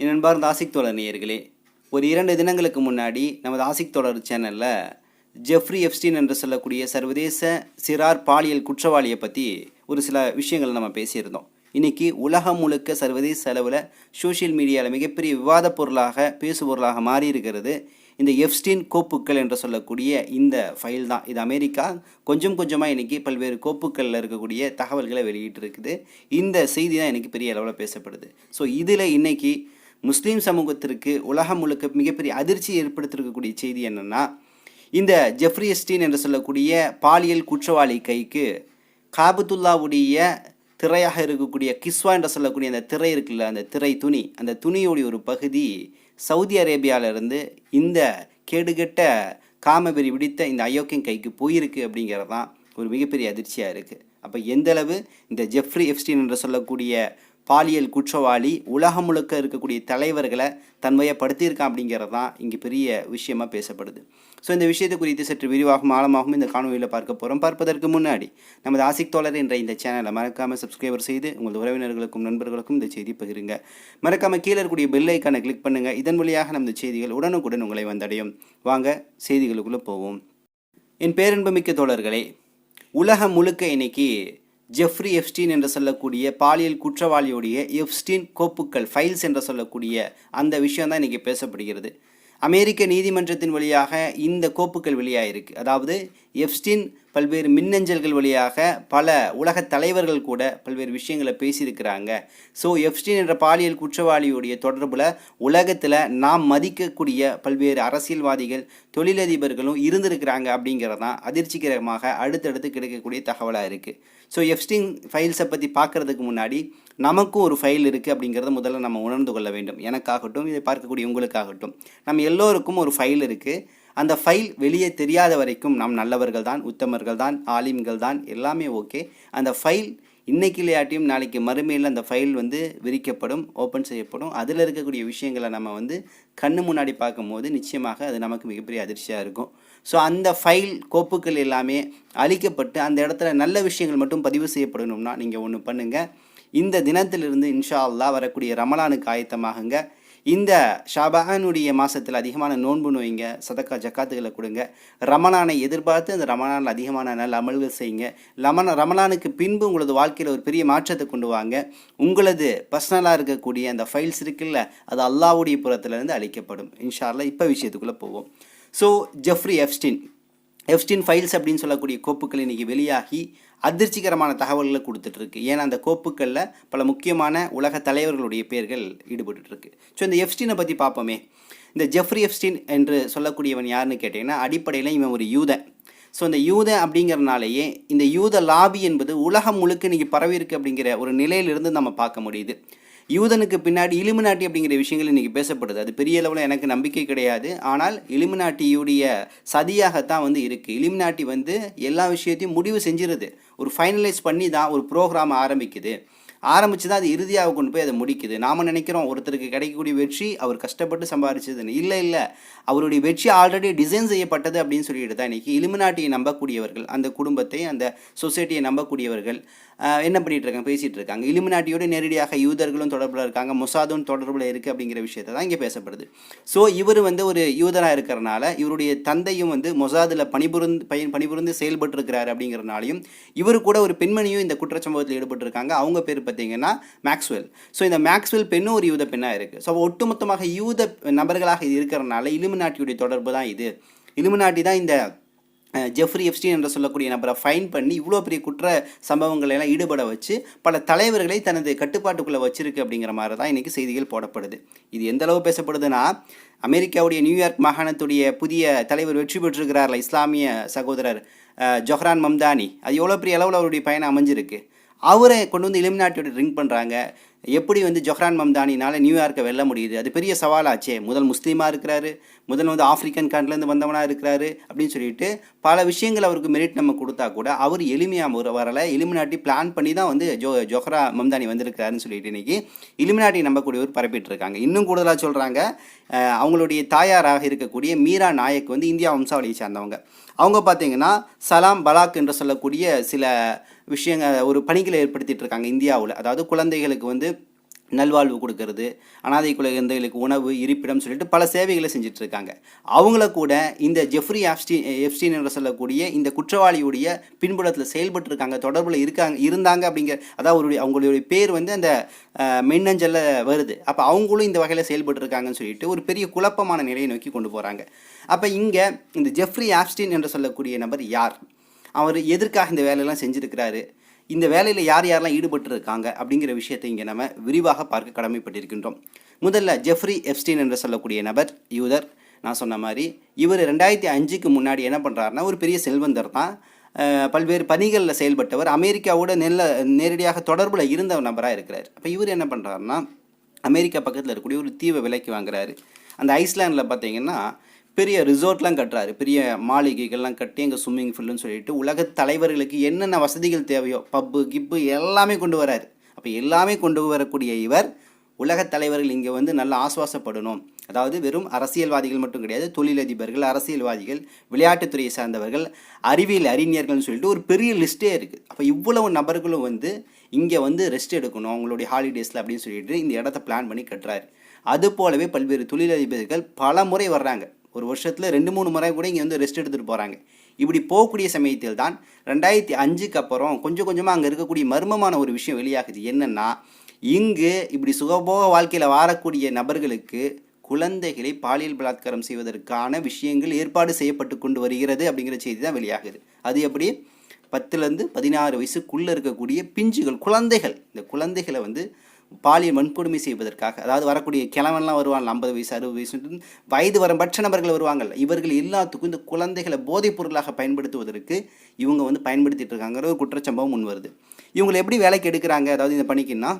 என் அன்பார்ந்த ஆசிக் தோழர் நேயர்களே ஒரு இரண்டு தினங்களுக்கு முன்னாடி நமது ஆசிக் தோழர் சேனலில் ஜெஃப்ரி எப்ஸ்டீன் என்று சொல்லக்கூடிய சர்வதேச சிறார் பாலியல் குற்றவாளியை பற்றி ஒரு சில விஷயங்கள் நம்ம பேசியிருந்தோம். இன்றைக்கி உலகம் முழுக்க சர்வதேச அளவில் சோஷியல் மீடியாவில் மிகப்பெரிய விவாதப் பொருளாக பேசுபொருளாக மாறி இருக்கிறது இந்த எஃப்ஸ்டீன் கோப்புக்கள் என்று சொல்லக்கூடிய இந்த ஃபைல் தான். இது அமெரிக்கா. கொஞ்சம் கொஞ்சமாக இன்றைக்கி பல்வேறு கோப்புக்களில் இருக்கக்கூடிய தகவல்களை வெளியிட்டிருக்குது. இந்த செய்தி தான் எனக்கு பெரிய அளவில் பேசப்படுது. ஸோ இதில் இன்னைக்கு முஸ்லீம் சமூகத்திற்கு உலகம் முழுக்க மிகப்பெரிய அதிர்ச்சி ஏற்படுத்திருக்கக்கூடிய செய்தி என்னென்னா இந்த ஜெஃப்ரி எஸ்டீன் என்று சொல்லக்கூடிய பாலியல் குற்றவாளி கைக்கு காபத்துல்லாவுடைய திரையாக இருக்கக்கூடிய கிஸ்வா என்று சொல்லக்கூடிய அந்த திரை இருக்குல்ல அந்த திரை துணி அந்த துணியோடைய ஒரு பகுதி சவுதி அரேபியாவிலிருந்து இந்த கேடுகெட்ட காமவெறி விடித்த இந்த அயோக்கியன் கைக்கு போயிருக்கு அப்படிங்கிறது தான் ஒரு மிகப்பெரிய அதிர்ச்சியாக இருக்குது அப்போ எந்தளவு இந்த ஜெஃப்ரி எஃப்ஸ்டீன் என்று சொல்லக்கூடிய பாலியல் குற்றவாளி உலகம் முழுக்க இருக்கக்கூடிய தலைவர்களை தன்மையப்படுத்தியிருக்கான் அப்படிங்கிறது தான் இங்கே பெரிய விஷயமாக பேசப்படுது. ஸோ இந்த விஷயத்தை குறித்து சற்று விரிவாகவும் ஆழமாகவும் இந்த காணொலியில் பார்க்க போகிறோம் பார்ப்பதற்கு முன்னாடி நமது ஆசிக் தோழர் என்ற இந்த சேனலை மறக்காமல் சப்ஸ்கிரைபர் செய்து உங்கள் உறவினர்களுக்கும் நண்பர்களுக்கும் இந்த செய்தி பகிருங்க. மறக்காமல் கீழே இருக்கக்கூடிய பெல் ஐக்கானை கிளிக் பண்ணுங்கள் இதன் வழியாக நமது செய்திகள் உடனுக்குடன் உங்களை வந்தடையும். வாங்க செய்திகளுக்குள்ளே போவோம். என் பேரன்புமிக்க தோழர்களே உலகம் முழுக்க இன்னைக்கு ஜெஃப்ரி எஃப்ஸ்டீன் என்று சொல்லக்கூடிய பாலியல் குற்றவாளியுடைய எஃப்ஸ்டீன் கோப்புக்கள் ஃபைல்ஸ் என்று சொல்லக்கூடிய அந்த விஷயம் தான் இன்றைக்கி பேசப்படுகிறது. அமெரிக்க நீதிமன்றத்தின் வழியாக இந்த கோப்புகள் வெளியாகிருக்கு அதாவது எப்ஸ்டீன் பல்வேறு மின்னஞ்சல்கள் வழியாக பல உலக தலைவர்கள் கூட பல்வேறு விஷயங்களை பேசியிருக்கிறாங்க. ஸோ எப்ஸ்டீன் என்ற பாலியல் குற்றவாளியுடைய தொடர்பில் உலகத்தில் நாம் மதிக்கக்கூடிய பல்வேறு அரசியல்வாதிகள் தொழிலதிபர்களும் இருந்திருக்கிறாங்க அப்படிங்கிறது தான் அதிர்ச்சிகரமாக அடுத்தடுத்து கிடைக்கக்கூடிய தகவலாக இருக்குது ஸோ எஃப்ஸ்டிங் ஃபைல்ஸை பற்றி பார்க்குறதுக்கு முன்னாடி நமக்கும் ஒரு ஃபைல் இருக்குது அப்படிங்கிறத முதல்ல நம்ம உணர்ந்து கொள்ள வேண்டும். எனக்காகட்டும் இதை பார்க்கக்கூடிய உங்களுக்காகட்டும். நம்ம எல்லோருக்கும் ஒரு ஃபைல் இருக்குது அந்த ஃபைல் வெளியே தெரியாத வரைக்கும் நாம் நல்லவர்கள் தான் உத்தமர்கள் தான் ஆலிம்கள் தான் எல்லாமே ஓகே அந்த ஃபைல் இன்றைக்கி இல்லையாட்டியும் நாளைக்கு மறுமையில் அந்த ஃபைல் வந்து விரிக்கப்படும் ஓப்பன் செய்யப்படும். அதில் இருக்கக்கூடிய விஷயங்களை நம்ம வந்து கண்ணு முன்னாடி பார்க்கும்போது நிச்சயமாக அது நமக்கு மிகப்பெரிய அதிர்ச்சியாக இருக்கும். ஸோ அந்த ஃபைல் கோப்புகள் எல்லாமே அழிக்கப்பட்டு அந்த இடத்துல நல்ல விஷயங்கள் மட்டும் பதிவு செய்யப்படணும்னா நீங்கள் ஒன்று பண்ணுங்கள் இந்த தினத்திலிருந்து இன்ஷா அல்லாஹ் வரக்கூடிய ரமலானுக்கு ஆயத்தமாகுங்க. இந்த ஷாபஹானுடைய மாதத்தில் அதிகமான நோன்பு நோய்ங்க சதக்கா ஜக்காத்துகளை கொடுங்க. ரமணானை எதிர்பார்த்து அந்த ரமணானில் அதிகமான நல்ல அமல்கள் செய்யுங்க. லமன ரமணானுக்கு பின்பு உங்களது வாழ்க்கையில் ஒரு பெரிய மாற்றத்தை கொண்டு வாங்க. உங்களது பர்சனலாக இருக்கக்கூடிய அந்த ஃபைல்ஸ் இருக்குல்ல அது அல்லாவுடைய புறத்துலேருந்து அழிக்கப்படும். இன்ஷா இப்போ விஷயத்துக்குள்ளே போவோம். So Jeffrey Epstein Epstein files அப்படின்னு சொல்லக்கூடிய கோப்புகள் இன்றைக்கி வெளியாகி அதிர்ச்சிகரமான தகவல்களை கொடுத்துட்ருக்கு. ஏன்னா அந்த கோப்புகளில் பல முக்கியமான உலக தலைவர்களுடைய பேர்கள் ஈடுபட்டுருக்கு ஸோ இந்த எஃப்ஸ்டினை பற்றி பார்ப்போமே. இந்த ஜெஃப்ரி எஃப்ஸ்டின் என்று சொல்லக்கூடியவன் யாருன்னு கேட்டிங்கன்னா அடிப்படையில் இவன் ஒரு யூதன். ஸோ இந்த யூத அப்படிங்கிறனாலேயே இந்த யூத லாபி என்பது உலகம் முழுக்க இன்றைக்கி பரவி இருக்குது அப்படிங்கிற ஒரு நிலையிலிருந்து நம்ம பார்க்க முடியுது. யூதனுக்கு பின்னாடி இலுமினாட்டி அப்படிங்கிற விஷயங்கள் இன்றைக்கி பேசப்படுது. அது பெரிய அளவில் எனக்கு நம்பிக்கை கிடையாது. ஆனால் இலுமினாட்டியுடைய சதியாகத்தான் வந்து இருக்குது இலுமினாட்டி வந்து எல்லா விஷயத்தையும் முடிவு செஞ்சிருது. ஒரு ஃபைனலைஸ் பண்ணி தான் ஒரு ப்ரோக்ராம் ஆரம்பிக்குது. ஆரம்பித்து தான் அது இறுதியாக கொண்டு போய் அதை முடிக்குது. நாம் நினைக்கிறோம் ஒருத்தருக்கு கிடைக்கக்கூடிய வெற்றி அவர் கஷ்டப்பட்டு சம்பாதிச்சதுன்னு இல்லை இல்லை. அவருடைய வெற்றி ஆல்ரெடி டிசைன் செய்யப்பட்டது அப்படின்னு சொல்லிட்டு தான் இன்றைக்கி இலுமினாட்டியை நம்பக்கூடியவர்கள் அந்த குடும்பத்தை அந்த சொசைட்டியை நம்பக்கூடியவர்கள் என்ன பண்ணிகிட்டு இருக்காங்க? பேசிகிட்டு இருக்காங்க. இலுமினாட்டியோட நேரடியாக யூதர்களும் தொடர்பில் இருக்காங்க. மொசாதும் தொடர்பில் இருக்குது அப்படிங்கிற விஷயத்தை தான் இங்கே பேசப்படுது. ஸோ இவர் வந்து ஒரு யூதராக இருக்கிறனால இவருடைய தந்தையும் வந்து மொசாதில் பணிபுரிந்து பயன் பணிபுரிந்து செயல்பட்டுருக்கிறாரு அப்படிங்கிறனாலையும் இவர் கூட ஒரு பெண்மணியும் இந்த குற்றச்சம்பவத்தில் ஈடுபட்டிருக்காங்க. அவங்க பேர் பார்த்தீங்கன்னா மேக்ஸ்வெல் ஸோ இந்த மேக்ஸ்வெல் பெண்ணும் ஒரு யூத பெண்ணாக இருக்குது ஸோ ஒட்டுமொத்தமாக யூத நபர்களாக இருக்கிறனால இலுமினாட்டியுடைய தொடர்பு தான் இது. இலுமினாட்டி தான் இந்த ஜெஃப்ரி எப்ஸ்டீன் என்று சொல்லக்கூடிய நபரை ஃபைன் பண்ணி இவ்வளோ பெரிய குற்ற சம்பவங்களை எல்லாம் ஈடுபட வச்சு பல தலைவர்களை தனது கட்டுப்பாட்டுக்குள்ளே வச்சிருக்கு அப்படிங்கிற மாதிரி தான் இன்றைக்கி செய்திகள் போடப்படுது. இது எந்த அளவு பேசப்படுதுன்னா அமெரிக்காவுடைய நியூயார்க் மாகாணத்துடைய புதிய தலைவர் வெற்றி பெற்றிருக்கிறார்ல இஸ்லாமிய சகோதரர் ஜொஹ்ரான் மம்தானி. அது எவ்வளோ பெரிய அளவில் அவருடைய பயணம் அமைஞ்சிருக்கு. அவரை கொண்டு வந்து இலிமினாட்டியோட ட்ரிங்க் பண்ணுறாங்க எப்படி வந்து ஜொஹ்ரான் மம்தானினால் நியூயார்க்கை வெல்ல முடியுது? அது பெரிய சவாலாச்சே. முதல் முஸ்லீமாக இருக்கிறாரு முதல் வந்து ஆப்பிரிக்கன் கண்ட்லேருந்து வந்தவனாக இருக்கிறாரு அப்படின்னு சொல்லிட்டு பல விஷயங்கள் அவருக்கு மெரிட் நம்ம கொடுத்தா கூட அவர் எளிமையாக ஒரு வரலை. இலுமினாட்டி பிளான் பண்ணி தான் வந்து ஜோ ஜொஹ்ரா மம்தானி வந்திருக்கிறாருன்னு சொல்லிட்டு இன்னைக்கு இலுமினாட்டி நம்பக்கூடியவர் பரப்பிட்டு இருக்காங்க இன்னும் கூடுதலாக சொல்கிறாங்க அவங்களுடைய தாயாராக இருக்கக்கூடிய மீரா நாயக் வந்து இந்தியா வம்சாவளியை சார்ந்தவங்க. அவங்க பார்த்தீங்கன்னா சலாம் பலாக் என்று சொல்லக்கூடிய சில விஷயங்கள் ஒரு பணிகளை ஏற்படுத்திட்டு இருக்காங்க இந்தியாவில். அதாவது குழந்தைகளுக்கு வந்து நல்வாழ்வு கொடுக்கறது அனாதை குழந்தைகளுக்கு உணவு இருப்பிடம் சொல்லிட்டு பல சேவைகளை செஞ்சுட்டு இருக்காங்க. அவங்கள கூட இந்த ஜெஃப்ரி ஆப்ஸ்டீன் எஃப்ஸ்டின் என்று சொல்லக்கூடிய இந்த குற்றவாளியுடைய பின்புலத்தில் செயல்பட்டு இருக்காங்க தொடர்பில் இருக்காங்க இருந்தாங்க அப்படிங்கிற அதாவது அவருடைய அவங்களுடைய பேர் வந்து அந்த மின்னஞ்சலில் வருது. அப்போ அவங்களும் இந்த வகையில் செயல்பட்டு இருக்காங்கன்னு சொல்லிட்டு ஒரு பெரிய குழப்பமான நிலையை நோக்கி கொண்டு போகிறாங்க அப்போ இங்கே இந்த ஜெஃப்ரி ஆப்ஸ்டீன் என்று சொல்லக்கூடிய நபர் யார்? அவர் எதற்காக இந்த வேலையெல்லாம் செஞ்சுருக்கிறாரு? இந்த வேலையில் யார் யாரெல்லாம் ஈடுபட்டுருக்காங்க? அப்படிங்கிற விஷயத்தை இங்கே நம்ம விரிவாக பார்க்க கடமைப்பட்டிருக்கின்றோம். முதல்ல ஜெஃப்ரி எப்ஸ்டீன் என்று சொல்லக்கூடிய நபர் யூதர். நான் சொன்ன மாதிரி இவர் ரெண்டாயிரத்தி அஞ்சுக்கு முன்னாடி என்ன பண்ணுறாருன்னா ஒரு பெரிய செல்வந்தர் தான். பல்வேறு பணிகளில் செயல்பட்டவர். அமெரிக்காவோட நெல்ல நேரடியாக தொடர்பில் இருந்த நபராக இருக்கிறார். அப்போ இவர் என்ன பண்ணுறாருன்னா அமெரிக்கா பக்கத்தில் இருக்கக்கூடிய ஒரு தீவை விலைக்கு வாங்குறாரு. அந்த ஐஸ்லாண்டில் பார்த்தீங்கன்னா பெரிய ரிசோர்ட்லாம் கட்டுறாரு. பெரிய மாளிகைகள்லாம் கட்டி எங்கள் ஸ்விம்மிங் ஃபுல்லுன்னு சொல்லிட்டு உலக தலைவர்களுக்கு என்னென்ன வசதிகள் தேவையோ பப்பு கிப்பு எல்லாமே கொண்டு வராரு. அப்போ எல்லாமே கொண்டு வரக்கூடிய இவர் உலக தலைவர்கள் இங்கே வந்து நல்லா ஆசுவாசப்படணும். அதாவது வெறும் அரசியல்வாதிகள் மட்டும் கிடையாது தொழிலதிபர்கள் அரசியல்வாதிகள் விளையாட்டுத்துறையை சார்ந்தவர்கள் அறிவியல் அறிஞர்கள்னு சொல்லிட்டு ஒரு பெரிய லிஸ்ட்டே இருக்குது அப்போ இவ்வளவு நபர்களும் வந்து இங்கே வந்து ரெஸ்ட் எடுக்கணும் அவங்களுடைய ஹாலிடேஸில் அப்படின்னு சொல்லிட்டு இந்த இடத்த பிளான் பண்ணி கட்டுறாரு. அது போலவே பல்வேறு தொழிலதிபர்கள் பல முறை வர்றாங்க. ஒரு வருஷத்தில் ரெண்டு மூணு முறை கூட இங்கே வந்து ரெஸ்ட் எடுத்துகிட்டு போகிறாங்க இப்படி போகக்கூடிய சமயத்தில் தான் ரெண்டாயிரத்தி அஞ்சுக்கு அப்புறம் கொஞ்சம் கொஞ்சமாக அங்கே இருக்கக்கூடிய மர்மமான ஒரு விஷயம் வெளியாகுது. என்னென்னா இங்கு இப்படி சுகபோக வாழ்க்கையில் வாழக்கூடிய நபர்களுக்கு குழந்தைகளை பாலியல் பலாத்காரம் செய்வதற்கான விஷயங்கள் ஏற்பாடு செய்யப்பட்டு கொண்டு வருகிறது அப்படிங்கிற செய்தி தான் வெளியாகுது. அது எப்படி? பத்துலேருந்து பதினாறு வயசுக்குள்ளே இருக்கக்கூடிய பிஞ்சுகள் குழந்தைகள். இந்த குழந்தைகளை வந்து பாலியல் வன்கொடுமை செய்வதற்காக அதாவது வரக்கூடிய கிழவன்லாம் வருவாங்க ஐம்பது வயசு அறுபது வயசு வயது வரம்பட்ச நபர்கள் வருவாங்கல்ல இவர்கள் எல்லாத்துக்கும் இந்த குழந்தைகளை போதைப் பொருளாக பயன்படுத்துவதற்கு இவங்க வந்து பயன்படுத்திட்டு இருக்காங்கிற ஒரு குற்றச்சம்பவம் முன் வருது. இவங்களை எப்படி வேலைக்கு எடுக்கிறாங்க? அதாவது இந்த பணிக்குன்னா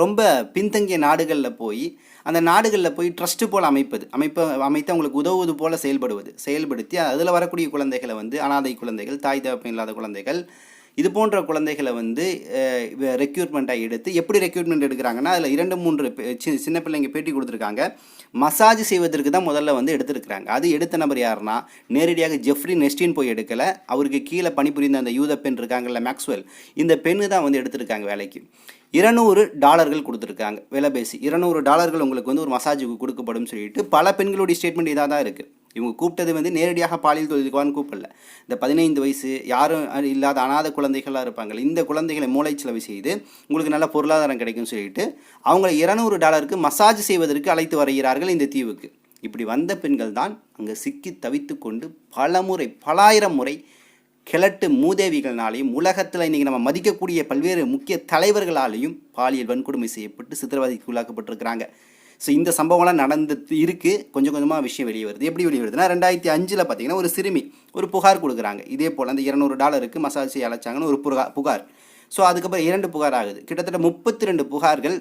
ரொம்ப பின்தங்கிய நாடுகளில் போய் அந்த நாடுகளில் போய் ட்ரஸ்ட்டு போல் அமைப்பது. அமைப்ப அமைத்து அவங்களுக்கு உதவுவது போல் செயல்படுவது. செயல்படுத்தி அதில் வரக்கூடிய குழந்தைகளை வந்து அனாதை குழந்தைகள் தாய் தகப்பம் இல்லாத குழந்தைகள் இது போன்ற குழந்தைகளை வந்து ரெக்யூட்மெண்ட்டாக எடுத்து எப்படி ரெக்யூட்மெண்ட் எடுக்கிறாங்கன்னா அதில் இரண்டு மூன்று சி- சின்ன பிள்ளைங்க பேட்டி கொடுத்துருக்காங்க. மசாஜ் செய்வதற்கு தான் முதல்ல வந்து எடுத்திருக்கிறாங்க. அது எடுத்த நபர் யாருன்னா நேரடியாக ஜெஃப்ரி நெஸ்டின் போய் எடுக்கலை. அவருக்கு கீழே பணிபுரிந்த அந்த யூத பெண் இருக்காங்கல்ல மேக்ஸ்வெல். இந்த பெண்ணு தான் வந்து எடுத்திருக்காங்க வேலைக்கு. இருநூறு டாலர்கள் கொடுத்துருக்காங்க விலை பேசி. இருநூறு டாலர்கள் உங்களுக்கு வந்து ஒரு மசாஜுக்கு கொடுக்கப்படும் சொல்லிட்டு பல பெண்களுடைய ஸ்டேட்மெண்ட் இதாக தான் இருக்குது இவங்க கூப்பிட்டது வந்து நேரடியாக பாலியல் தொழிலுக்குவான்னு கூப்பிடல. இந்த பதினைந்து வயசு யாரும் இல்லாத அனாதை குழந்தைகளாக இருப்பாங்க இந்த குழந்தைகளை மூளைச்சலவை செய்து உங்களுக்கு நல்ல பொருளாதாரம் கிடைக்கும்னு சொல்லிட்டு அவங்கள இருநூறு டாலருக்கு மசாஜ் செய்வதற்கு அழைத்து வருகிறார்கள் இந்த தீவுக்கு. இப்படி வந்த பெண்கள் தான் அங்கே சிக்கி தவித்து கொண்டு பல முறை பலாயிரம் முறை கிழட்டு மூதேவிகள்னாலையும் உலகத்தில் இன்றைக்கி நம்ம மதிக்கக்கூடிய பல்வேறு முக்கிய தலைவர்களாலையும் பாலியல் வன்கொடுமை செய்யப்பட்டு சித்திரவதைக்கு உள்ளாக்கப்பட்டிருக்கிறாங்க. ஸோ இந்த சம்பவம்லாம் நடந்து இருக்குது கொஞ்சம் கொஞ்சமாக விஷயம் வெளியே வருது. எப்படி வெளியே வருதுன்னா ரெண்டாயிரத்தி அஞ்சில் பார்த்தீங்கன்னா ஒரு சிறுமி ஒரு புகார் கொடுக்குறாங்க. இதே போல் அந்த இரநூறு டாலருக்கு மசாஜ் செய்ய அழைச்சாங்கன்னு ஒரு புகா புகார். ஸோ அதுக்கப்புறம் இரண்டு புகார் ஆகுது. கிட்டத்தட்ட முப்பத்தி ரெண்டு புகார்கள்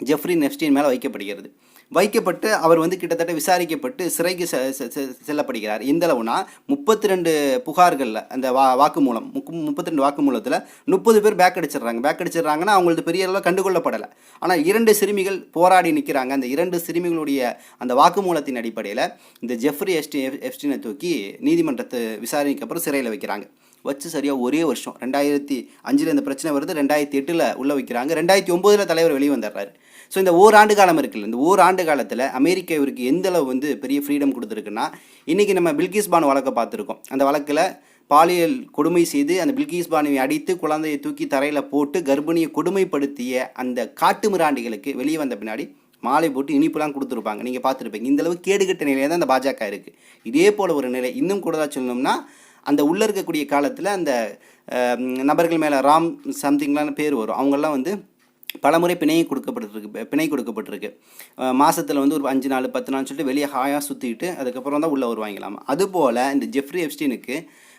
ஜெஃப்ரி நெப்ஸ்டின் மேலே வைக்கப்படுகிறது. வைக்கப்பட்டு அவர் வந்து கிட்டத்தட்ட விசாரிக்கப்பட்டு சிறைக்கு செ- செ- செ- செல்லப்படுகிறார். இந்தளவுனா முப்பத்தி ரெண்டு புகார்களில் அந்த வா வாக்குமூலம் முக்கு முப்பத்தி ரெண்டு வாக்குமூலத்தில் முப்பது பேர் பேக் அடிச்சிடுறாங்க பேக் அடிச்சிடுறாங்கன்னா அவங்களுக்கு பெரிய அளவில் கண்டுகொள்ளப்படலை. ஆனால் இரண்டு சிறுமிகள் போராடி நிற்கிறாங்க அந்த இரண்டு சிறுமிகளுடைய அந்த வாக்குமூலத்தின் அடிப்படையில் இந்த ஜெஃப்ரி எஸ்டி எஃப்டினை தூக்கி நீதிமன்றத்தை விசாரணைக்கு அப்புறம் சிறையில் வைக்கிறாங்க. வச்சு சரியாக ஒரே வருஷம். ரெண்டாயிரத்தி அஞ்சில் இந்த பிரச்சனை வருது. ரெண்டாயிரத்தி எட்டில் உள்ள வைக்கிறாங்க. ரெண்டாயிரத்தி ஒம்போதில் தலைவர் வெளியே வந்துடுறாரு ஸோ இந்த ஓராண்டு காலம் இருக்குல்ல இந்த ஓராண்டு காலத்தில் அமெரிக்கா இவருக்கு எந்த அளவு வந்து பெரிய ஃப்ரீடம் கொடுத்துருக்குன்னா இன்றைக்கி நம்ம பில்கிஸ் பானு வழக்கை பார்த்துருக்கோம். அந்த வழக்கில் பாலியல் கொடுமை செய்து அந்த பில்கிஸ் பானுவை அடித்து குழந்தையை தூக்கி தரையில் போட்டு கர்ப்பிணியை கொடுமைப்படுத்திய அந்த காட்டு மிராண்டிகளுக்கு வெளியே வந்த பின்னாடி மாலை போட்டு இனிப்புலாம் கொடுத்துருப்பாங்க. நீங்கள் பார்த்துருப்பீங்க. இந்தளவு கேடுகட்ட நிலையில் தான் அந்த பாஜக இருக்குது இதே போல் ஒரு நிலை இன்னும் கூடதாக சொல்லணும்னா அந்த உள்ளே இருக்கக்கூடிய காலத்தில் அந்த நபர்கள் மேலே ராம் சம்திங்லாம் பேர் வரும். அவங்கெல்லாம் வந்து பலமுறை பிணை கொடுக்கப்பட்டிருக்கு பிணை கொடுக்கப்பட்டிருக்கு. மாதத்தில் வந்து ஒரு அஞ்சு நாள் பத்து நாள் சொல்லிட்டு வெளியே ஹாயாக சுற்றிட்டு அதுக்கப்புறம் தான் உள்ளே வருவாங்களாம். அதுபோல் இந்த ஜெஃப்ரி எப்ஸ்டீனுக்கு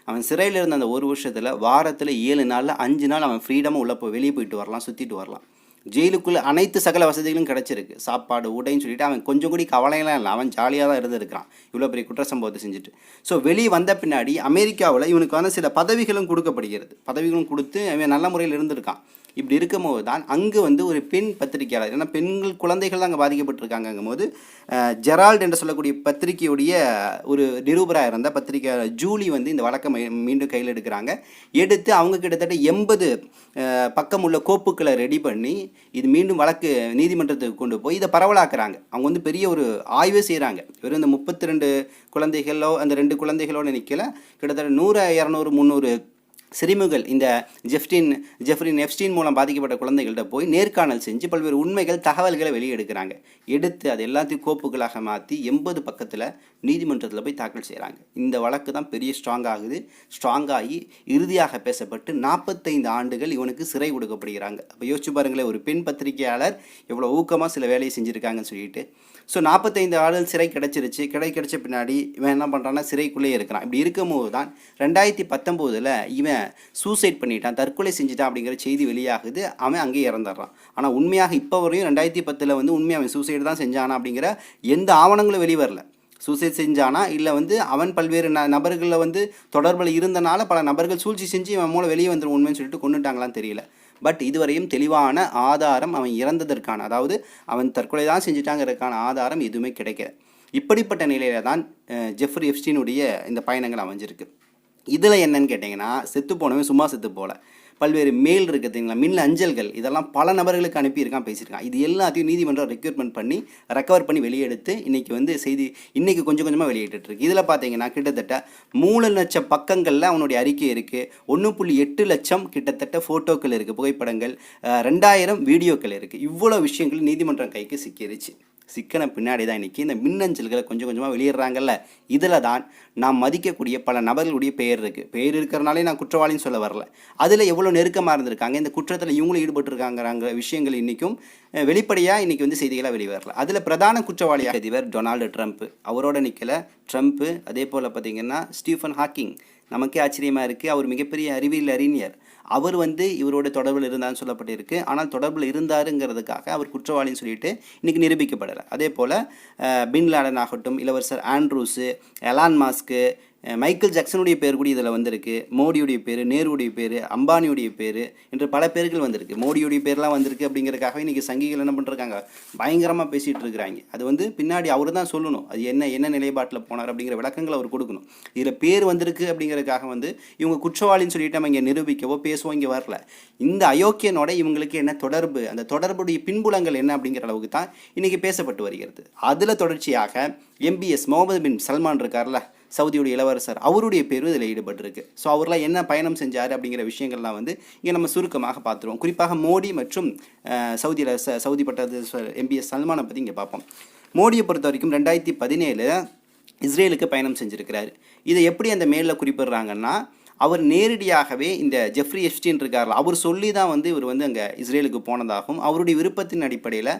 அவன் சிறையில் இருந்த அந்த ஒரு வருஷத்தில் வாரத்தில் ஏழு நாளில் அஞ்சு நாள் அவன் ஃப்ரீடமாக உள்ளே போய் வெளியே போயிட்டு வரலாம் சுற்றிட்டு வரலாம். ஜெயிலுக்குள்ளே அனைத்து சகல வசதிகளும் கிடச்சிருக்கு. சாப்பாடு உடைன்னு சொல்லிட்டு அவன் கொஞ்சம் கூடி கவலையெல்லாம் இல்லை. அவன் ஜாலியாக தான் இருந்திருக்கிறான். இவ்வளோ பெரிய குற்ற சம்பவத்தை செஞ்சுட்டு. ஸோ வெளியே வந்த பின்னாடி அமெரிக்காவில் இவனுக்கு வந்து சில பதவிகளும் கொடுக்கப்படுகிறது. பதவிகளும் கொடுத்து அவன் நல்ல முறையில் இருந்திருக்கான். இப்படி இருக்கும்போது தான் அங்கு வந்து ஒரு பெண் பத்திரிகையாளர் ஏன்னா பெண்கள் குழந்தைகள் தான் அங்கே பாதிக்கப்பட்டிருக்காங்கும் போது ஜெரால்ட் என்று சொல்லக்கூடிய பத்திரிகையுடைய ஒரு நிரூபராக இருந்த பத்திரிகையாளர் ஜூலி வந்து இந்த வழக்கை மீண்டும் கையில் எடுக்கிறாங்க. எடுத்து அவங்க கிட்டத்தட்ட எண்பது பக்கம் உள்ள கோப்புக்களை ரெடி பண்ணி இது மீண்டும் வழக்கு நீதிமன்றத்துக்கு கொண்டு போய் இதை பரவலாக்குறாங்க. அவங்க வந்து பெரிய ஒரு ஆய்வு செய்கிறாங்க வெறும் இந்த முப்பத்தி ரெண்டு குழந்தைகளோ அந்த ரெண்டு குழந்தைகளோட நிற்கல கிட்டத்தட்ட நூறு இரநூறு முந்நூறு சிறுமிகள் இந்த ஜெஃப்டின் ஜெஃப்ரின் எப்ஸ்டின் மூலம் பாதிக்கப்பட்ட குழந்தைகள்கிட்ட போய் நேர்காணல் செஞ்சு பல்வேறு உண்மைகள் தகவல்களை வெளியெடுக்கிறாங்க. எடுத்து அது எல்லாத்தையும் கோப்புகளாக மாற்றி எண்பது பக்கத்தில் நீதிமன்றத்தில் போய் தாக்கல் செய்கிறாங்க இந்த வழக்கு தான் பெரிய ஸ்ட்ராங் ஆகுது. ஸ்ட்ராங் ஆகி இறுதியாக பேசப்பட்டு நாற்பத்தைந்து ஆண்டுகள் இவனுக்கு சிறை கொடுக்கப்படுகிறாங்க அப்போ யோசிச்சு பாருங்களேன் ஒரு பெண் பத்திரிகையாளர் எவ்வளோ ஊக்கமாக சில வேலையை செஞ்சுருக்காங்கன்னு சொல்லிட்டு ஸோ நாற்பத்தைந்து ஆண்டுகள் சிறை கிடச்சிருச்சு. கிடை கிடைச்ச பின்னாடி இவன் என்ன பண்ணுறான்னா சிறைக்குள்ளேயே இருக்கிறான். இப்படி இருக்கும்போது தான் ரெண்டாயிரத்தி பத்தொம்போதில் இவன் சூசைட் பண்ணிட்டான். தற்கொலை செஞ்சுட்டான் அப்படிங்கிற செய்தி வெளியாகுது. அவன் அங்கேயே இறந்துடுறான். ஆனால் உண்மையாக இப்போ வரையும் ரெண்டாயிரத்தி பத்தில் வந்து உண்மையாக அவன் சூசைடு தான் செஞ்சானா அப்படிங்கிற எந்த ஆவணங்களும் வெளிவரல. சூசைட் செஞ்சானா? இல்லை வந்து அவன் பல்வேறு ந நபர்களில் வந்து தொடர்பில் இருந்தனால பல நபர்கள் சூழ்ச்சி செஞ்சு இவன் மூலம் வெளியே வந்துடும் உண்மைன்னு சொல்லிட்டு கொண்டுட்டாங்களான்னு தெரியல. பட் இதுவரையும் தெளிவான ஆதாரம் அவன் இறந்ததற்கான அதாவது அவன் தற்கொலை தான் செஞ்சுட்டாங்கிறதுக்கான ஆதாரம் எதுவுமே கிடைக்கல. இப்படிப்பட்ட நிலையில தான் ஜெஃப்ரி எப்ஸ்டீனுடைய இந்த பயணங்கள் அமைஞ்சிருக்கு. இதில் என்னன்னு கேட்டிங்கன்னா செத்து போனவன் சும்மா செத்து போகல. பல்வேறு மெயில் இருக்குதுங்களா மின் அஞ்சல்கள். இதெல்லாம் பல நபர்களுக்கு அனுப்பியிருக்கான் பேசியிருக்கான். இது எல்லாத்தையும் நீதிமன்றம் ரெக்யூர்மெண்ட் பண்ணி ரெக்கவர் பண்ணி வெளியெடுத்து இன்றைக்கி வந்து செய்தி இன்றைக்கி கொஞ்சம் கொஞ்சமாக வெளியிட்டுருக்கு இதில் பார்த்தீங்கன்னா கிட்டத்தட்ட மூணு லட்சம் பக்கங்களில் அவனுடைய அறிக்கை இருக்குது ஒன்று புள்ளி எட்டு லட்சம் கிட்டத்தட்ட ஃபோட்டோக்கள் இருக்குது புகைப்படங்கள். ரெண்டாயிரம் வீடியோக்கள் இருக்குது இவ்வளோ விஷயங்கள் நீதிமன்றம் கைக்கு சிக்கிருச்சு. சிக்கன பின்னாடி தான் இன்றைக்கி இந்த மின்னஞ்சல்களை கொஞ்சம் கொஞ்சமாக வெளியிடுறாங்கல்ல. இதில் தான் நாம் மதிக்கக்கூடிய பல நபர்களுடைய பெயர் இருக்குது பெயர் இருக்கிறனாலே நான் குற்றவாளின்னு சொல்ல வரல. அதில் எவ்வளோ நெருக்கமாக இருந்திருக்காங்க? இந்த குற்றத்தில் இவங்களும் ஈடுபட்டிருக்காங்கிறாங்க விஷயங்கள் இன்றைக்கும் வெளிப்படையாக இன்றைக்கி வந்து செய்திகளாக வெளிவரல. அதில் பிரதான குற்றவாளியாக அதிபர் டொனால்டு ட்ரம்ப். அவரோட நிற்கல ட்ரம்ப்பு அதே போல் பார்த்தீங்கன்னா ஸ்டீஃபன் ஹாக்கிங். நமக்கே ஆச்சரியமாக இருக்குது அவர் மிகப்பெரிய அறிவியல் அறிஞர். அவர் வந்து இவரோட தொடர்பில் இருந்தான்னு சொல்லப்பட்டிருக்கு. ஆனால் தொடர்பில் இருந்தாருங்கிறதுக்காக அவர் குற்றவாளின்னு சொல்லிட்டு இன்றைக்கி நிரூபிக்கப்படலை. அதே போல் பின் லாடன் ஆகட்டும் இளவரசர் ஆண்ட்ரூஸு எலான் மாஸ்க்கு மைக்கேல் ஜாக்சனுடைய பேர் கூட இதில் வந்திருக்கு. மோடியுடைய பேர் நேருடைய பேர் அம்பானியுடைய பேர் என்று பல பேர்கள் வந்திருக்கு. மோடியுடைய பேர்லாம் வந்திருக்கு அப்படிங்கிறதுக்காக இன்றைக்கி சங்கிகள் என்ன பண்ணுறாங்க பயங்கரமாக பேசிகிட்டு இருக்கிறாங்க. அது வந்து பின்னாடி அவர் தான் சொல்லணும். அது என்ன என்ன நிலைப்பாட்டில் போனார் அப்படிங்கிற விளக்கங்களை அவர் கொடுக்கணும். இதில் பேர் வந்திருக்கு அப்படிங்கிறதுக்காக வந்து இவங்க குற்றவாளின்னு சொல்லிட்டு நம்ம இங்கே நிரூபிக்கவோ பேசவோ இங்கே வரல. இந்த அயோக்கியனோட இவங்களுக்கு என்ன தொடர்பு? அந்த தொடர்புடைய பின்புலங்கள் என்ன அப்படிங்கிற அளவுக்கு தான் இன்றைக்கி பேசப்பட்டு வருகிறது. அதில் தொடர்ச்சியாக எம்பிஎஸ் முகமது பின் சல்மான் இருக்கார்ல சவுதியுடைய இளவரசர் அவருடைய பேரும் இதில் ஈடுபட்டிருக்கு. ஸோ அவர்லாம் என்ன பயணம் செஞ்சார் அப்படிங்கிற விஷயங்கள்லாம் வந்து இங்கே நம்ம சுருக்கமாக பார்த்துருவோம். குறிப்பாக மோடி மற்றும் சவுதி சவுதியில் சவுதி பட்டாதீஸ்வர் எம்பிஎஸ் சல்மானை பற்றி இங்கே பார்ப்போம். மோடியை பொறுத்த வரைக்கும் ரெண்டாயிரத்தி பதினேழு இஸ்ரேலுக்கு பயணம் செஞ்சுருக்கிறார். இதை எப்படி அந்த மேலில் குறிப்பிடுறாங்கன்னா அவர் நேரடியாகவே இந்த ஜெஃப்ரி எஸ்டின் இருக்கார்ல அவர் சொல்லி தான் வந்து இவர் வந்து அங்கே இஸ்ரேலுக்கு போனதாகவும் அவருடைய விருப்பத்தின் அடிப்படையில்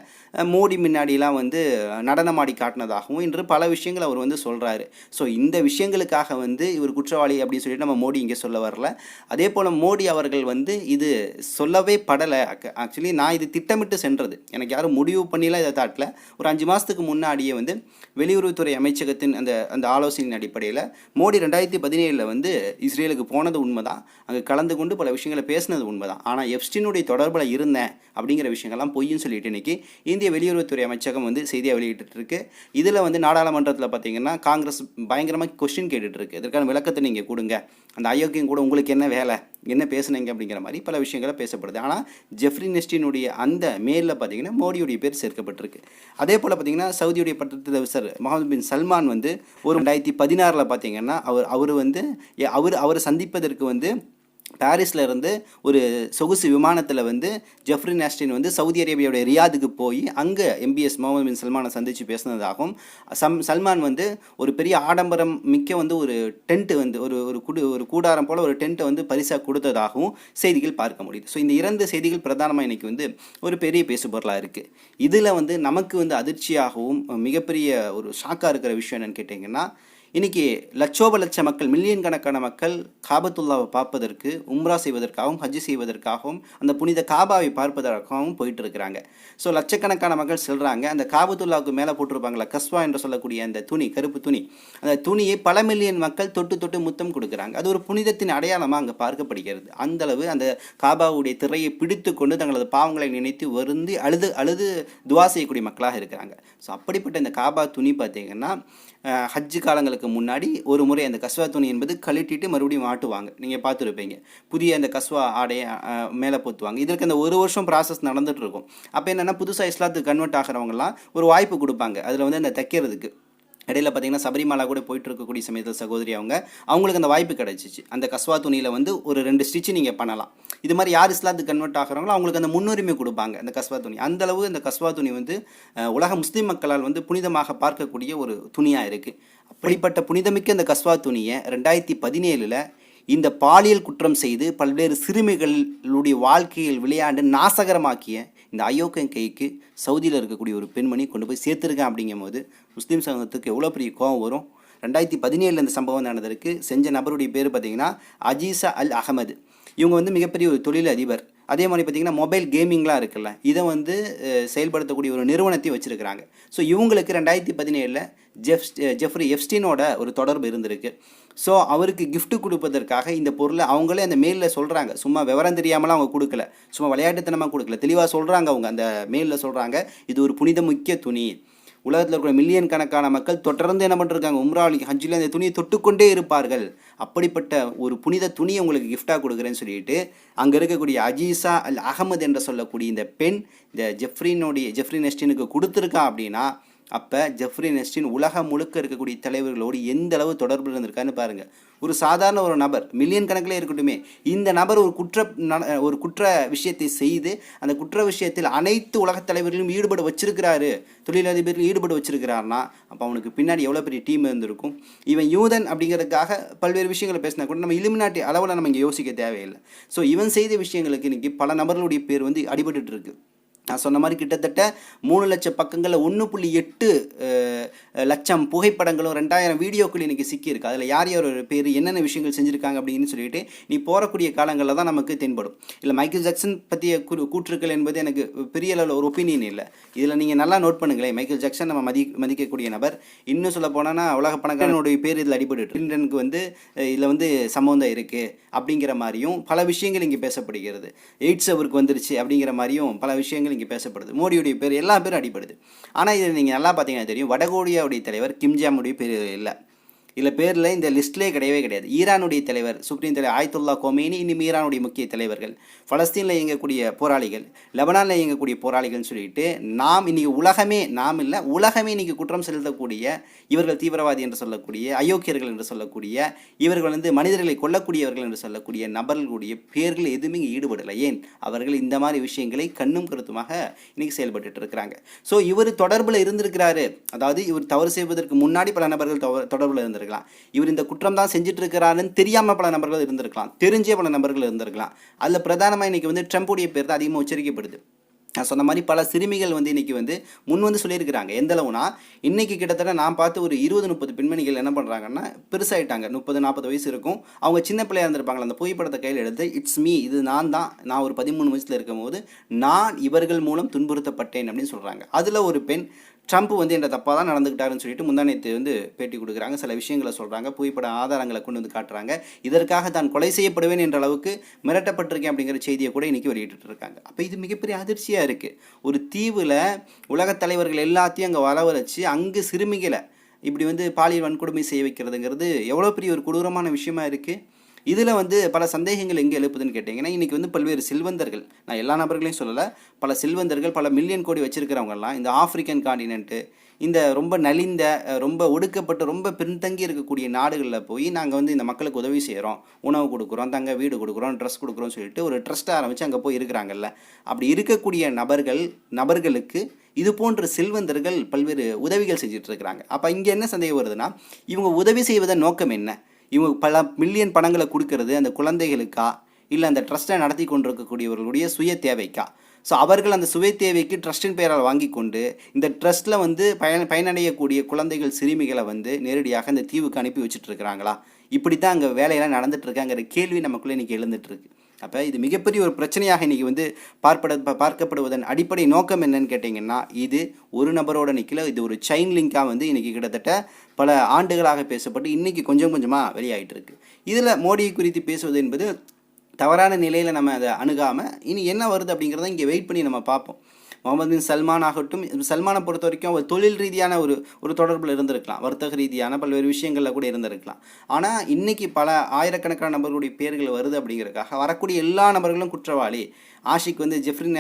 மோடி முன்னாடிலாம் வந்து நடனமாடி காட்டினதாகவும் என்று பல விஷயங்கள் அவர் வந்து சொல்கிறாரு ஸோ இந்த விஷயங்களுக்காக வந்து இவர் குற்றவாளி அப்படின்னு சொல்லிட்டு நம்ம மோடி இங்கே சொல்ல வரல. அதே போல் மோடி அவர்கள் வந்து இது சொல்லவே படலை. ஆக்சுவலி நான் இது திட்டமிட்டு சென்றது. எனக்கு யாரும் முடிவு பண்ணிலாம் இதை தாட்டில். ஒரு அஞ்சு மாதத்துக்கு முன்னாடியே வந்து வெளியுறவுத்துறை அமைச்சகத்தின் அந்த அந்த ஆலோசனையின் அடிப்படையில் மோடி ரெண்டாயிரத்தி பதினேழில் வந்து இஸ்ரேலுக்கு போனது உண்மைதான். அங்கே கலந்து கொண்டு பல விஷயங்களை பேசினது உண்மைதான். ஆனால் எப்ஸ்டினுடைய தொடர்பில் இருந்தேன் அப்படிங்கிற விஷயங்கள்லாம் பொய்ன்னு சொல்லிட்டு இன்னைக்கு இந்திய வெளியுறவுத்துறை அமைச்சகம் வந்து செய்தியாக வெளியிட்டுருக்கு இதில் வந்து நாடாளுமன்றத்தில் பார்த்தீங்கன்னா காங்கிரஸ் பயங்கரமாக கொஸ்டின் கேட்டுட்ருக்கு. இதற்கான விளக்கத்தை நீங்கள் கொடுங்க. அந்த அயோக்கியம் கூட உங்களுக்கு என்ன வேலை? என்ன பேசுனீங்க? அப்படிங்கிற மாதிரி பல விஷயங்களை பேசப்படுது. ஆனால் ஜெஃப்ரி நெஸ்டினுடைய அந்த மேலில் பார்த்தீங்கன்னா மோடியுடைய பேர் சேர்க்கப்பட்டிருக்கு. அதே போல் பார்த்தீங்கன்னா சவுதியுடைய பட்டத்தலைவர் முகமது பின் சல்மான் வந்து ஒரு ரெண்டாயிரத்தி பதினாறில் பார்த்தீங்கன்னா அவர் அவர் வந்து அவர் அவர் அவரை சந்திப்பதற்கு வந்து பாரிஸ்ல இருந்து ஒரு சொகுசு விமானத்தில் வந்து ஜெஃப்ரி நாஸ்டின் வந்து சவுதி அரேபியாவுடைய ரியாதுக்கு போய் அங்கே எம்பிஎஸ் முகமது பின் சல்மானை சந்தித்து பேசினதாகவும் சம் சல்மான் வந்து ஒரு பெரிய ஆடம்பரம் மிக்க வந்து ஒரு டென்ட்டு வந்து ஒரு ஒரு குடு ஒரு கூடாரம் போல் ஒரு டென்ட்டை வந்து பரிசாக கொடுத்ததாகவும் செய்திகள் பார்க்க முடியுது. ஸோ இந்த இரண்டு செய்திகள் பிரதானமாக இன்னைக்கு வந்து ஒரு பெரிய பேசுபொருளாக இருக்குது இதில் வந்து நமக்கு வந்து அதிர்ச்சியாகவும் மிகப்பெரிய ஒரு ஷாக்காக இருக்கிற விஷயம் என்னென்னு கேட்டிங்கன்னா இன்னைக்கு லட்சோப லட்ச மக்கள் மில்லியன் கணக்கான மக்கள் காபத்துல்லாவை பார்ப்பதற்கு உம்ரா செய்வதற்காகவும் ஹஜ் செய்வதற்காகவும் அந்த புனித காபாவை பார்ப்பதற்காகவும் போயிட்டு இருக்கிறாங்க ஸோ லட்சக்கணக்கான மக்கள் செல்கிறாங்க அந்த காபத்துல்லாவுக்கு மேலே போட்டிருப்பாங்களா கஸ்வா என்று சொல்லக்கூடிய அந்த துணி கருப்பு துணி. அந்த துணியை பல மில்லியன் மக்கள் தொட்டு தொட்டு முத்தம் கொடுக்குறாங்க. அது ஒரு புனிதத்தின் அடையாளமாக அங்கே பார்க்கப்படுகிறது. அந்த அளவு அந்த காபாவுடைய திரையை பிடித்து கொண்டு தங்களது பாவங்களை நினைத்து வருந்தி அழுது அழுது துவா செய்யக்கூடிய மக்களாக இருக்கிறாங்க. ஸோ அப்படிப்பட்ட இந்த காபா துணி பார்த்தீங்கன்னா ஹஜ்ஜு காலங்களுக்கு முன்னாடி ஒரு முறை அந்த கஸ்வா துணி என்பது கழட்டிட்டு மறுபடியும் மாட்டுவாங்க நீங்கள் பார்த்துருப்பீங்க. புதிய அந்த கஸ்வா ஆடையை மேலே போத்துவாங்க இதற்கு அந்த ஒரு வருஷம் ப்ராசஸ் நடந்துட்டு இருக்கும் அப்போ என்னென்னா புதுசாக இஸ்லாத்துக்கு கன்வெர்ட் ஆகிறவங்கலாம் ஒரு வாய்ப்பு கொடுப்பாங்க. அதில் வந்து அந்த தைக்கிறதுக்கு. இடையில பார்த்தீங்கன்னா சபரிமலா கூட போயிட்டு இருக்கக்கூடிய சமயத்தில் சகோதரி அவங்க அவங்களுக்கு அந்த வாய்ப்பு கிடைச்சிச்சு. அந்த கஸ்வா துணியில் வந்து ஒரு ரெண்டு ஸ்டிச்சு நீங்கள் பண்ணலாம். இது மாதிரி யார் இஸ்லாத்துக்கு கன்வெர்ட் ஆகிறாங்களோ அவங்களுக்கு அந்த முன்னுரிமை கொடுப்பாங்க அந்த கஸ்வா துணி. அந்த இந்த கஸ்வா துணி வந்து உலக முஸ்லீம் மக்களால் வந்து புனிதமாக பார்க்கக்கூடிய ஒரு துணியாக இருக்குது அப்படிப்பட்ட புனிதமிக்க இந்த கஸ்வா துணியை ரெண்டாயிரத்தி பதினேழில் இந்த பாலியல் குற்றம் செய்து பல்வேறு சிறுமிகளுடைய வாழ்க்கையில் விளையாண்டு நாசகரமாக்கிய இந்த அயோக்கன் கைக்கு சவுதியில் இருக்கக்கூடிய ஒரு பெண்மணி கொண்டு போய் சேர்த்துருக்கேன் அப்படிங்கும்போது முஸ்லீம் சமூகத்துக்கு எவ்வளோ பெரிய கோபம் வரும்? ரெண்டாயிரத்தி பதினேழில் இந்த சம்பவம் நடந்திருக்கு. செஞ்ச நபருடைய பேர் பார்த்தீங்கன்னா அஜீசா அல் அகமது இவங்க வந்து மிகப்பெரிய ஒரு தொழில் அதிபர். அதே மாதிரி பார்த்தீங்கன்னா மொபைல் கேமிங்லாம் இருக்குல்ல இதை வந்து செயல்படுத்தக்கூடிய ஒரு நிறுவனத்தையும் வச்சுருக்கிறாங்க. ஸோ இவங்களுக்கு ரெண்டாயிரத்தி பதினேழில் ஜெஃப் ஜெஃப்ரி எஃப்ஸ்டினோட ஒரு தொடர்பு இருந்திருக்கு. ஸோ அவருக்கு கிஃப்ட் கொடுப்பதற்காக இந்த பொருளை அவங்களே அந்த மெயிலில் சொல்கிறாங்க சும்மா விவரம் தெரியாமலாம் அவங்க கொடுக்கல. சும்மா விளையாட்டுத்தனமாக கொடுக்கல. தெளிவாக சொல்கிறாங்க அவங்க. அந்த மெயிலில் சொல்கிறாங்க இது ஒரு புனித முக்கிய துணி. உலகத்தில் இருக்கிற மில்லியன் கணக்கான மக்கள் தொடர்ந்து என்ன பண்ணிருக்காங்க உம்ராலி ஹஜ்ஜில் அந்த துணியை தொட்டுக்கொண்டே இருப்பார்கள். அப்படிப்பட்ட ஒரு புனித துணியை உங்களுக்கு கிஃப்டாக கொடுக்குறேன்னு சொல்லிட்டு அங்கே இருக்கக்கூடிய அஜீசா அல் அகமது என்று சொல்லக்கூடிய இந்த பெண் இந்த ஜெஃப்ரினுடைய ஜெஃப்ரி நெஸ்டினுக்கு கொடுத்துருக்கா அப்படின்னா அப்போ ஜெஃப்ரி நெஸ்டின் உலகம் முழுக்க இருக்கக்கூடிய தலைவர்களோடு எந்த அளவு தொடர்பு இருந்திருக்கான்னு பாருங்கள் ஒரு சாதாரண ஒரு நபர் மில்லியன் கணக்கிலே இருக்கட்டுமே இந்த நபர் ஒரு குற்ற ஒரு குற்ற விஷயத்தை செய்து அந்த குற்ற விஷயத்தில் அனைத்து உலகத் தலைவர்களும் ஈடுபட வச்சிருக்கிறாரு. தொழிலதிபர்கள் ஈடுபட வச்சிருக்கிறாருன்னா அப்போ அவனுக்கு பின்னாடி எவ்வளோ பெரிய டீம் இருந்திருக்கும்? இவன் யூதன் அப்படிங்கிறதுக்காக பல்வேறு விஷயங்களை பேசினா கூட நம்ம இலுமினாட்டி அளவில் நம்ம இங்கே யோசிக்க தேவையில்லை. ஸோ இவன் செய்த விஷயங்களுக்கு இன்றைக்கி பல நபர்களுடைய பேர் வந்து அடிபட்டுட்டு இருக்குது நான் சொன்ன மாதிரி கிட்டத்தட்ட மூணு லட்சம் பக்கங்களில் ஒன்று புள்ளி எட்டு லட்சம் புகைப்படங்களும் ரெண்டாயிரம் வீடியோக்கள் இன்னைக்கு சிக்கியிருக்கு. அதில் யார் யார் பேர் என்னென்ன விஷயங்கள் செஞ்சுருக்காங்க அப்படின்னு சொல்லிட்டு நீ போகக்கூடிய காலங்களில் தான் நமக்கு தென்படும். இல்லை மைக்கேல் ஜாக்சன் பற்றிய கூ கூற்றுக்கள் என்பது எனக்கு பெரிய அளவில் ஒரு ஒப்பீனியன் இல்லை. இதில் நீங்கள் நல்லா நோட் பண்ணுங்களேன். மைக்கேல் ஜாக்சன் நம்ம மதி மதிக்கக்கூடிய நபர். இன்னும் சொல்ல போனோன்னா உலக பணக்காரனுடைய பேர் இதில் அடிபட்டு கிளின்டனுக்கு வந்து இதில் வந்து சம்மந்தம் இருக்குது அப்படிங்கிற மாதிரியும் பல விஷயங்கள் இங்கே பேசப்படுகிறது. எய்ட்ஸ் அவருக்கு வந்துருச்சு அப்படிங்கிற மாதிரியும் பல விஷயங்கள் இன்றைக்கி பேசப்படுது. மோடியுடைய பேர் எல்லா பேரும் அடிப்படுது ஆனால் இதில் நீங்கள் நல்லா பார்த்தீங்கன்னா தெரியும். வடகொரியாவுடைய தலைவர் கிம்ஜாமுடைய பேர் இல்லை. இதில் பேரில் இந்த லிஸ்ட்லேயே கிடையவே கிடையாது. ஈரானுடைய தலைவர் சுப்ரீம் தலைவர் ஆயத்துல்லா கோமேனி இன்னும் ஈரானுடைய முக்கிய தலைவர்கள். பலஸ்தீனில் இயங்கக்கூடிய போராளிகள் லெபனானில் இயங்கக்கூடிய போராளிகள்னு சொல்லிட்டு நாம் இன்றைக்கி உலகமே நாம் இல்லை உலகமே இன்றைக்கி குற்றம் செலுத்தக்கூடிய இவர்கள் தீவிரவாதி என்று சொல்லக்கூடிய அயோக்கியர்கள் என்று சொல்லக்கூடிய இவர்கள் வந்து மனிதர்களை கொல்லக்கூடியவர்கள் என்று சொல்லக்கூடிய நபர்களுடைய பேர்கள் எதுவுமே இங்கே ஈடுபடலை. ஏன்? அவர்கள் இந்த மாதிரி விஷயங்களை கண்ணும் கருத்துமாக இன்றைக்கி செயல்பட்டுட்டு இருக்கிறாங்க. ஸோ இவர் தொடர்பில் இருந்திருக்கிறாரு. அதாவது இவர் தவறு செய்வதற்கு முன்னாடி பல நபர்கள் தொடர்பில் தொடர்பில் இருந்திருக்கலாம். இவர் இந்த குற்றம் தான் செஞ்சுட்டு இருக்கிறாருன்னு தெரியாமல் பல நபர்கள் இருந்திருக்கலாம். தெரிஞ்சே பல நபர்கள் இருந்திருக்கலாம். அதில் பிரதானமாக இன்றைக்கி வந்து ட்ரம்புடைய பேர் தான் அதிகமாக உச்சரிக்கப்படுது. நான் சொன்ன மாதிரி பல சிறுமிகள் வந்து இன்னைக்கு வந்து முன் வந்து சொல்லியிருக்கிறாங்க. எந்த அளவுனா கிட்டத்தட்ட நான் பார்த்து ஒரு இருபது முப்பது பெண்மணிகள் என்ன பண்ணுறாங்கன்னா பெருசாயிட்டாங்க. முப்பது நாற்பது வயசு இருக்கும். அவங்க சின்ன பிள்ளையாக இருந்திருப்பாங்க அந்த புகைப்படத்தை கையில் எடுத்து இட்ஸ் மீ இது நான் தான். நான் ஒரு பதிமூணு வயசில் இருக்கும்போது நான் இவர்கள் மூலம் துன்புறுத்தப்பட்டேன் அப்படின்னு சொல்கிறாங்க அதில் ஒரு பெண் ட்ரம்ப் வந்து என்ன தப்பாக தான் நடந்துக்கிட்டாருன்னு சொல்லிட்டு முந்தானத்து வந்து பேட்டி கொடுக்குறாங்க. சில விஷயங்களை சொல்கிறாங்க புகைப்பட ஆதாரங்களை கொண்டு வந்து காட்டுறாங்க. இதற்காக தான் கொலை செய்யப்படுவேன் என்ற அளவுக்கு மிரட்டப்பட்டிருக்கேன் அப்படிங்கிற செய்தியை கூட இன்றைக்கி வெளியிட்டு இருக்காங்க அப்போ இது மிகப்பெரிய அதிர்ச்சியாக இருக்குது ஒரு தீவில் உலகத் தலைவர்கள் எல்லாத்தையும் அங்கே வரவழைச்சி அங்கு சிறுமிகளை இப்படி வந்து பாலியல் வன்கொடுமை செய்ய வைக்கிறதுங்கிறது எவ்வளோ பெரிய ஒரு கொடூரமான விஷயமா இருக்குது இதில் வந்து பல சந்தேகங்கள் எங்கே எழுப்புதுன்னு கேட்டிங்கன்னா இன்றைக்கி வந்து பல்வேறு செல்வந்தர்கள் நான் எல்லா நபர்களையும் சொல்லலை பல செல்வந்தர்கள் பல மில்லியன் கோடி வச்சுருக்கிறவங்கலாம் இந்த ஆப்பிரிக்கன் காண்டினென்ட்டு இந்த ரொம்ப நலிந்த ரொம்ப ஒடுக்கப்பட்டு ரொம்ப பின்தங்கி இருக்கக்கூடிய நாடுகளில் போய் நாங்கள் வந்து இந்த மக்களுக்கு உதவி செய்கிறோம் உணவு கொடுக்குறோம் தங்க வீடு கொடுக்குறோம் ட்ரெஸ் கொடுக்குறோம் சொல்லிட்டு ஒரு ட்ரஸ்ட்டை ஆரம்பித்து அங்கே போய் இருக்கிறாங்கல்ல. அப்படி இருக்கக்கூடிய நபர்கள் நபர்களுக்கு இது போன்ற செல்வந்தர்கள் பல்வேறு உதவிகள் செஞ்சிட்ருக்கிறாங்க அப்போ இங்கே என்ன சந்தேகம் வருதுன்னா இவங்க உதவி செய்வதன் நோக்கம் என்ன? இவங்க பல மில்லியன் பணங்களை கொடுக்கறது அந்த குழந்தைகளுக்கா? இல்லை அந்த ட்ரஸ்ட்டை நடத்தி கொண்டிருக்கக்கூடியவர்களுடைய சுய தேவைக்கா? ஸோ அவர்கள் அந்த சுவை தேவைக்கு ட்ரஸ்டின் பெயரால் வாங்கி கொண்டு இந்த ட்ரஸ்ட்டில் வந்து பயன் பயனடையக்கூடிய குழந்தைகள் சிறுமிகளை வந்து நேரடியாக இந்த தீவுக்கு அனுப்பி வச்சுட்டு இருக்கிறாங்களா இப்படி தான் அங்கே வேலையெல்லாம் நடந்துட்டு இருக்காங்கிற கேள்வி நமக்குள்ளே இன்றைக்கி எழுந்துட்டுருக்கு. அப்போ இது மிகப்பெரிய ஒரு பிரச்சனையாக இன்றைக்கி வந்து பார்ப்பட ப- பார்க்கப்படுவதன் அடிப்படை நோக்கம் என்னன்னு கேட்டிங்கன்னா இது ஒரு நபரோட நிற்கல இது ஒரு செயின் லிங்காக வந்து இன்றைக்கி கிட்டத்தட்ட பல ஆண்டுகளாக பேசப்பட்டு இன்றைக்கி கொஞ்சம் கொஞ்சமாக வெளியாகிட்டு இருக்கு. இதில் மோடியை குறித்து பேசுவது என்பது தவறான நிலையில் நம்ம அதை அணுகாமல் இனி என்ன வருது அப்படிங்கிறத இங்கே வெயிட் பண்ணி நம்ம பார்ப்போம். முகமது பின் சல்மான் ஆகட்டும் சல்மானை பொறுத்த வரைக்கும் அவர் தொழில் ரீதியான ஒரு ஒரு தொடர்பில் இருந்திருக்கலாம். வர்த்தக ரீதியான பல்வேறு விஷயங்களில் கூட இருந்திருக்கலாம். ஆனால் இன்றைக்கி பல ஆயிரக்கணக்கான நபர்களுடைய பேர்கள் வருது அப்படிங்கிறதுக்காக வரக்கூடிய எல்லா நபர்களும் குற்றவாளி. ஆஷிக் வந்து ஜெஃப்ரின்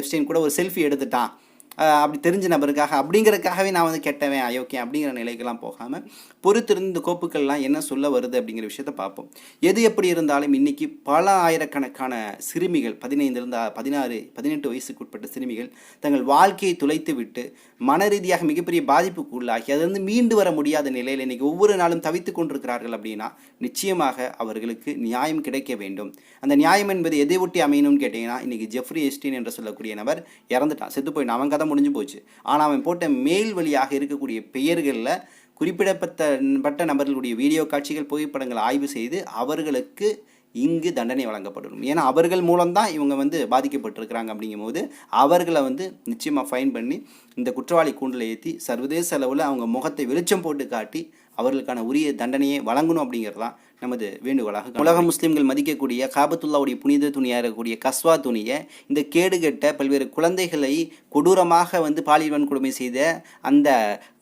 எப்ஸ்டைன் கூட ஒரு செல்ஃபி எடுத்துட்டான். அப்படி தெரிஞ்ச நபருக்காக அப்படிங்கிறதுக்காகவே நான் வந்து கெட்டவன் அயோக்கியம் அப்படிங்கிற நிலைக்கெல்லாம் போகாமல் பொறுத்திருந்து இந்த கோப்புக்கள்லாம் என்ன சொல்ல வருது அப்படிங்கிற விஷயத்த பார்ப்போம். எது எப்படி இருந்தாலும் இன்றைக்கி பல ஆயிரக்கணக்கான சிறுமிகள் பதினைந்திருந்து பதினாறு பதினெட்டு வயசுக்கு உட்பட்ட சிறுமிகள் தங்கள் வாழ்க்கையை துளைத்து விட்டு மன ரீதியாக மிகப்பெரிய பாதிப்புக்கு உள்ளாகி அதிலிருந்து மீண்டு வர முடியாத நிலையில் இன்றைக்கி ஒவ்வொரு நாளும் தவித்து கொண்டிருக்கிறார்கள் அப்படின்னா நிச்சயமாக அவர்களுக்கு நியாயம் கிடைக்க வேண்டும். அந்த நியாயம் என்பது எதை ஒட்டி அமையணும்னு கேட்டிங்கன்னா இன்றைக்கி ஜெஃப்ரி எஸ்டின் என்று சொல்லக்கூடிய நபர் இறந்துட்டான். செத்து போயிட்டான். அவங்க கதை முடிஞ்சு போச்சு. ஆனால் அவன் போட்ட மெயில் வழியாக இருக்கக்கூடிய பெயர்களில் குறிப்பிடப்பட்ட பட்ட நபர்களுடைய வீடியோ காட்சிகள் புகைப்படங்கள் ஆய்வு செய்து அவர்களுக்கு இங்கு தண்டனை வழங்கப்படணும். ஏன்னா அவர்கள் மூலம்தான் இவங்க வந்து பாதிக்கப்பட்டிருக்கிறாங்க அப்படிங்கும்போது அவர்களை வந்து நிச்சயமாக ஃபைன் பண்ணி இந்த குற்றவாளி கூண்டில் ஏற்றி சர்வதேச அளவில் அவங்க முகத்தை வெளிச்சம் போட்டு காட்டி அவர்களுக்கான உரிய தண்டனையை வழங்கணும் அப்படிங்கிறது தான் நமது வேண்டுகோளாக உலக முஸ்லீம்கள் மதிக்கக்கூடிய காபத்துல்லாவுடைய புனித துணியாக இருக்கக்கூடிய கஸ்வா துணியை இந்த கேடுகெட்ட பல்வேறு குழந்தைகளை கொடூரமாக வந்து பாலியல் வன்கொடுமை செய்த அந்த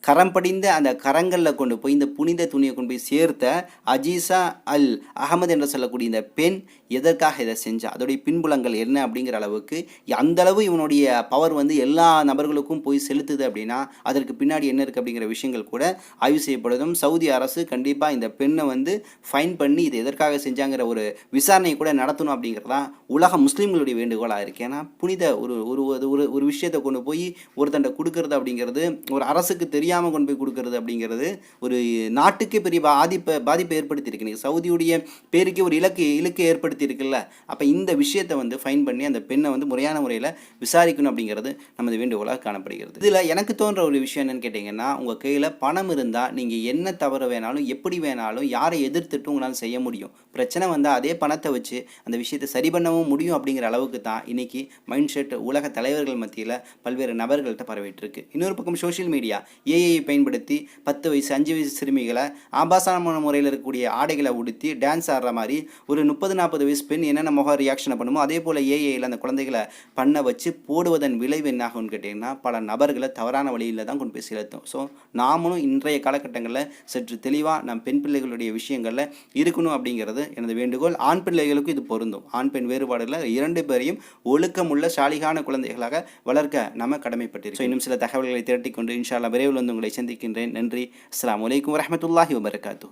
கரம் படிந்த அந்த கரங்களில் கொண்டு போய் இந்த புனித துணியை கொண்டு போய் சேர்த்த அஜீசா அல் அகமது என்று சொல்லக்கூடிய இந்த பெண் எதற்காக இதை செஞ்சா? அதோடைய பின்புலங்கள் என்ன அப்படிங்கிற அளவுக்கு அந்த அளவு இவனுடைய பவர் வந்து எல்லா நபர்களுக்கும் போய் செலுத்துது அப்படின்னா அதற்கு பின்னாடி என்ன இருக்குது அப்படிங்கிற விஷயங்கள் கூட ஆய்வு செய்யப்படுதும் சவுதி அரசு கண்டிப்பாக இந்த பெண்ணை வந்து ஃபைன் பண்ணி இது எதற்காக செஞ்சாங்கிற ஒரு விசாரணை கூட நடத்தணும் அப்படிங்கிறதான் உலக முஸ்லீம்களுடைய வேண்டுகோளாக இருக்குது ஏன்னா புனித ஒரு ஒரு ஒரு ஒரு விஷயத்தை கொண்டு போய் ஒருத்தண்டை கொடுக்கறது அப்படிங்கிறது ஒரு அரசுக்கு தெரியாமல் கொண்டு போய் கொடுக்கறது அப்படிங்கிறது ஒரு நாட்டுக்கே பெரிய பாதிப்பை பாதிப்பை ஏற்படுத்தியிருக்கு. நீங்கள் சவுதியுடைய பேருக்கே ஒரு இலக்கு இலக்கை ஏற்படுத்தியிருக்குல்ல. அப்போ இந்த விஷயத்தை வந்து ஃபைன் பண்ணி அந்த பெண்ணை வந்து முறையான முறையில் விசாரிக்கணும் அப்படிங்கிறது நமது வேண்டுகோளாக காணப்படுகிறது. இதில் எனக்கு தோன்ற ஒரு விஷயம் என்னன்னு கேட்டிங்கன்னா உங்கள் கையில் பணம் இருந்தால் நீங்கள் என்ன தவறு வேணாலும் எப்படி வேணாலும் யாரை எதிர்த்துட்டு உங்களால் செய்ய முடியும். பிரச்சனை வந்தால் அதே பணத்தை வச்சு அந்த விஷயத்தை சரி பண்ணவும் முடியும் அப்படிங்கிற அளவுக்கு தான் இன்னைக்கு மைண்ட் செட் உலக தலைவர்கள் மத்தியில் பல்வேறு நபர்கள்ட்ட பரவிட்டுருக்கு. இன்னொரு பக்கம் சோஷியல் மீடியா ஏஐ பயன்படுத்தி பத்து வயசு அஞ்சு வயசு சிறுமிகளை ஆபாசமான முறையில் இருக்கக்கூடிய ஆடைகளை உடுத்தி டான்ஸ் ஆடுற மாதிரி ஒரு முப்பது நாற்பது வயசு பெண் என்னென்ன முக ரியாக்ஷனை பண்ணுமோ அதே போல் ஏஐயில் அந்த குழந்தைகளை பண்ண வச்சு போடுவதன் விளைவு என்ன ஆகும்னு கேட்டிங்கன்னா பல நபர்களை தவறான வழியில் தான் கொண்டு போய் செலுத்தும். ஸோ நாமளும் இன்றைய காலகட்டங்களில் சற்று தெளிவாக நம் பெண் பிள்ளைகளுடைய விஷயங்களில் இருக்கணும் அப்படிங்கிறது எனது வேண்டுகோள். ஆண் பிள்ளைகளுக்கும் இது பொருந்தும். ஆண் பெண் வேறுபாடுல இரண்டு பேரையும் ஒழுக்கமுள்ள சாலிகான குழந்தைகளாக வளர்க்க நம்ம கடமைப்பட்டிருக்கோம் இன்னும் சில தகவல்களை திரட்டிக்கொண்டு கொண்டு விரைவில் வந்து உங்களை சந்திக்கின்றேன். நன்றி. அஸ்லாம் வலைக்கம் வரமத்துல்லாஹி வபர்காத்து